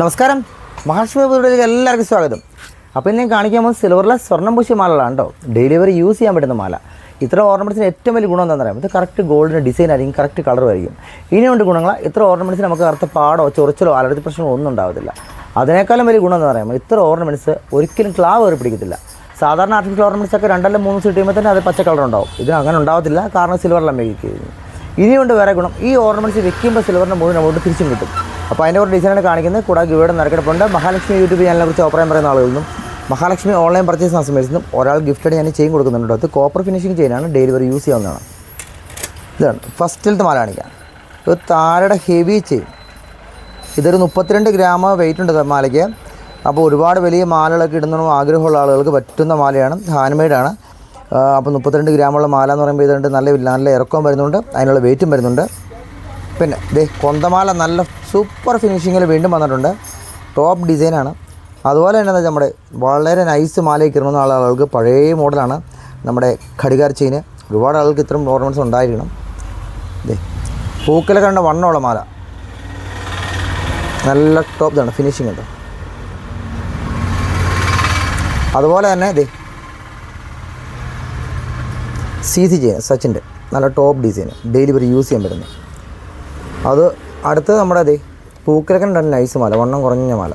നമസ്കാരം. വീഡിയോയിലേക്ക് എല്ലാവർക്കും സ്വാഗതം. അപ്പോൾ ഇന്ന് ഞാൻ കാണിക്കാൻ പോകുന്നത് സിൽവറിലെ സ്വർണം പൂശിയ മാലകളാണ് കേട്ടോ ഡെലിവറി യൂസ് ചെയ്യാൻ പറ്റുന്ന മാല. ഇത്ര ഓർണമെന്റ്സിന് ഏറ്റവും വലിയ ഗുണം എന്താണെന്ന് പറയാം ഇത് കറക്റ്റ് ഗോൾഡിന്റെ ഡിസൈൻ ആയിരിക്കും കറക്റ്റ് കളർ ആയിരിക്കും. ഇനിയുണ്ട് ഗുണങ്ങൾ ഇത്ര ഓർണമെന്റ്സ് നമുക്ക് കറുത്ത പാടോ ചൊറിച്ചിലോ അലർജി പ്രശ്നമോ ഒന്നും ഉണ്ടാവത്തില്ല. അതിനേക്കാളും വലിയ ഗുണം എന്ന് പറയുമ്പോൾ ഇത്ര ഓർണമെന്റ്സ് ഒരിക്കലും ക്ലാവ് കയറി പിടിക്കത്തില്ല സാധാരണ ആർട്ടിഫിഷ്യൽ ഓർണമെന്റ്സ് ഒക്കെ രണ്ടല്ല മൂന്ന് ദിവസം തന്നെ അത് പച്ച കളർ ഉണ്ടാവും. ഇത് അങ്ങനെ ഉണ്ടാവത്തില്ല. കാരണം സിൽവറിലാണ് മേക്ക് ഇനിയുണ്ട് വേറെ ഗുണം. ഈ ഓർണമെന്റ്സ് വെക്കുമ്പോൾ സിൽവറിന്റെ മൂന്ന് അങ്ങോട്ട് തിരിച്ചും കിട്ടും. അപ്പോൾ അതിന്റെ ഒരു ഡിസൈനാണ് കാണിക്കുന്നത്. കൂടാതെ ഇവിടെ നറുക്കെടുപ്പുണ്ട് മഹാലക്ഷ്മി യൂട്യൂബ് ചാനലിനെ കുറിച്ച് അഭിപ്രായം പറയുന്ന ആളുകളിൽ നിന്നും മഹാലക്ഷ്മി ഓൺലൈൻ പർച്ചേസ് കസ്റ്റമേഴ്സിനും ഒരാൾ ഗിഫ്റ്റഡ് ഞാൻ ചെയിൻ കൊടുക്കുന്നുണ്ട്. അത് കോപ്പർ ഫിനിഷിംഗ് ചെയിനാണ് ഡെലിവറി യൂസ് ചെയ്യാവുന്നതാണ്. ഇതാണ്. ഫസ്റ്റിലത്തെ മാല കാണിക്കാം ഇത് താരയുടെ ഹെവി ചെയിൻ ഇതൊരു മുപ്പത്തിരണ്ട് ഗ്രാം വെയിറ്റ് ഉണ്ട് മാലയ്ക്ക്. അപ്പോൾ ഒരുപാട് വലിയ മാലകളൊക്കെ ഇടുന്ന ആഗ്രഹമുള്ള ആളുകൾക്ക് പറ്റുന്ന മാലയാണ്. ഹാൻഡ് മെയ്ഡാണ് അപ്പോൾ മുപ്പത്തിരണ്ട് ഗ്രാമുള്ള മാല എന്ന് പറയുമ്പോൾ ഇതുണ്ട്. നല്ല നല്ല ഇറക്കം വരുന്നുണ്ട്. അതിനുള്ള വെയിറ്റും വരുന്നുണ്ട്. പിന്നെ ദേ കൊന്തമാല നല്ല സൂപ്പർ ഫിനിഷിങ്ങിൽ വീണ്ടും വന്നിട്ടുണ്ട്. ടോപ്പ് ഡിസൈനാണ്. അതുപോലെ തന്നെ നമ്മുടെ വളരെ നൈസ് മാലയിൽ ഇറങ്ങുന്ന ആളുകൾക്ക് പഴയ മോഡലാണ്. നമ്മുടെ ഘടികാർ ചെയിന് ഒരുപാട് ആളുകൾക്ക് ഇത്രയും ഓർണമെന്റ്സ് ഉണ്ടായിരിക്കണം. ദേ പൂക്കല കണ്ട വണ്ണമുള്ള മാല. നല്ല ടോപ്പ് ഇതാണ് ഫിനിഷിംഗ് ഉണ്ട്. അതുപോലെ തന്നെ ഇതേ സി സി ചെയ്യാൻ സച്ചിന്റെ. നല്ല ടോപ്പ് ഡിസൈൻ. ഡെയിലി യൂസ് ചെയ്യാൻ പറ്റുന്നത്. അത് അടുത്തത് നമ്മുടെ അതെ പൂക്കിലക്കൻ രണ്ട് നൈസ് മാല വണ്ണം കുറഞ്ഞ മാല.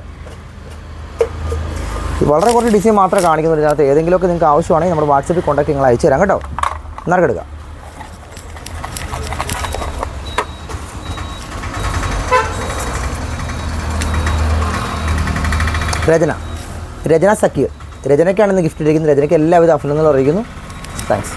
വളരെ കുറച്ച് ഡിസൈൻ മാത്രമേ കാണിക്കുന്നുള്ളൂ ഇതിനകത്ത്. ഏതെങ്കിലുമൊക്കെ നിങ്ങൾക്ക് ആവശ്യമാണെങ്കിൽ നമ്മുടെ വാട്സപ്പിൽ കോൺടാക്ട് നിങ്ങൾ അയച്ചു തരാം കേട്ടോ. നറുക്കെടുക്കാം രചന. രചന സക്കീർ. രചനയ്ക്കാണ് ഇന്ന് ഗിഫ്റ്റ് ഇരിക്കുന്നത് രചനയ്ക്ക് എല്ലാവിധ അഭിനന്ദനങ്ങളും അറിയിക്കുന്നു. താങ്ക്സ്